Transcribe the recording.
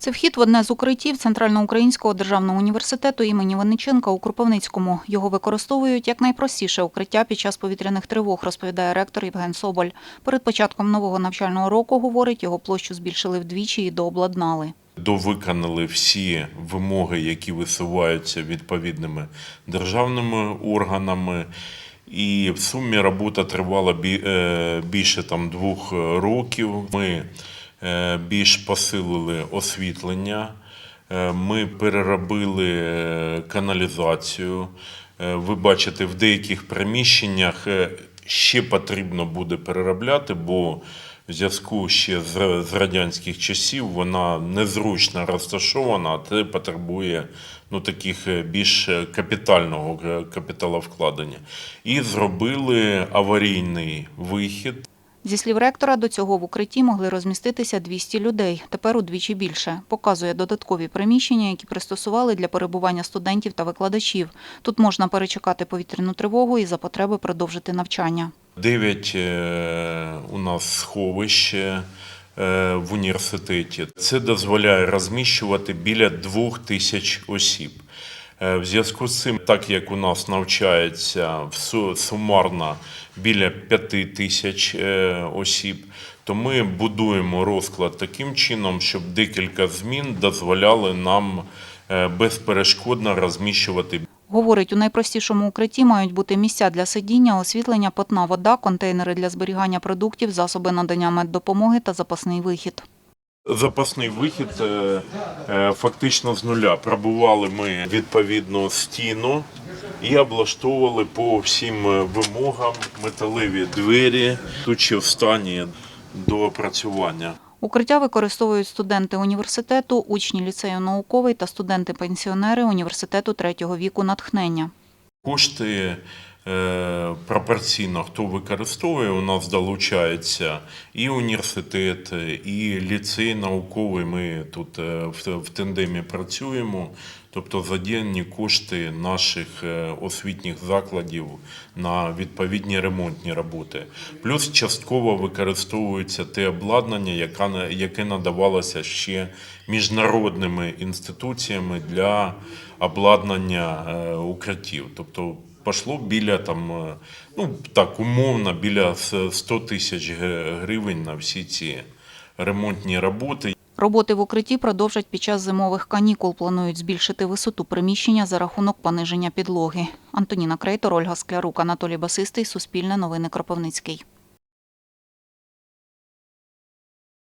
Це вхід в одне з укриттів Центральноукраїнського державного університету імені Винниченка у Кропивницькому. Його використовують як найпростіше укриття під час повітряних тривог, розповідає ректор Євген Соболь. Перед початком нового навчального року, говорить, його площу збільшили вдвічі і дообладнали. довиконали всі вимоги, які висуваються відповідними державними органами. І в сумі робота тривала е, більше там двох років. Ми більш посилили освітлення, е, ми переробили е, каналізацію. Е, Ви бачите, в деяких приміщеннях е, ще потрібно буде переробляти, бо в зв'язку ще з, радянських часів вона незручно розташована, а це потребує ну, таких е, більш е, капітального е, капіталовкладення. І зробили аварійний вихід. Зі слів ректора, до цього в укритті могли розміститися 200 людей, тепер удвічі більше. Показує додаткові приміщення, які пристосували для перебування студентів та викладачів. Тут можна перечекати повітряну тривогу і за потреби продовжити навчання. Дев'ять е, у нас сховищ е, в університеті. Це дозволяє розміщувати біля двох тисяч осіб. Е, В зв'язку з цим, так як у нас навчається сумарно біля п'яти тисяч е, осіб, то ми будуємо розклад таким чином, щоб декілька змін дозволяли нам е, безперешкодно розміщувати Говорить, у найпростішому укритті мають бути місця для сидіння, освітлення, питна вода, контейнери для зберігання продуктів, засоби надання меддопомоги та запасний вихід. Запасний вихід е, е, фактично з нуля. Пробували ми відповідну стіну і облаштовували по всім е, вимогам металеві двері, тут ще в стані до опрацювання. Укриття використовують студенти університету, учні ліцею науковий та студенти-пенсіонери університету третього віку натхнення. Кошти пропорційно хто використовує, у нас долучається і університет, і ліцей науковий. Ми тут е, в, тандемі працюємо. Тобто задіяні кошти наших е, освітніх закладів на відповідні ремонтні роботи. Плюс частково використовується те обладнання, яке надавалося ще міжнародними інституціями для обладнання е, укриттів. Тобто пішло біля там, е, ну так умовно, біля 100 тисяч гривень на всі ці ремонтні роботи. Роботи в укритті продовжать під час зимових канікул. Планують збільшити висоту приміщення за рахунок пониження підлоги. Антоніна Крейтор, Ольга Склярук, Анатолій Басистий, Суспільне новини Кропивницький.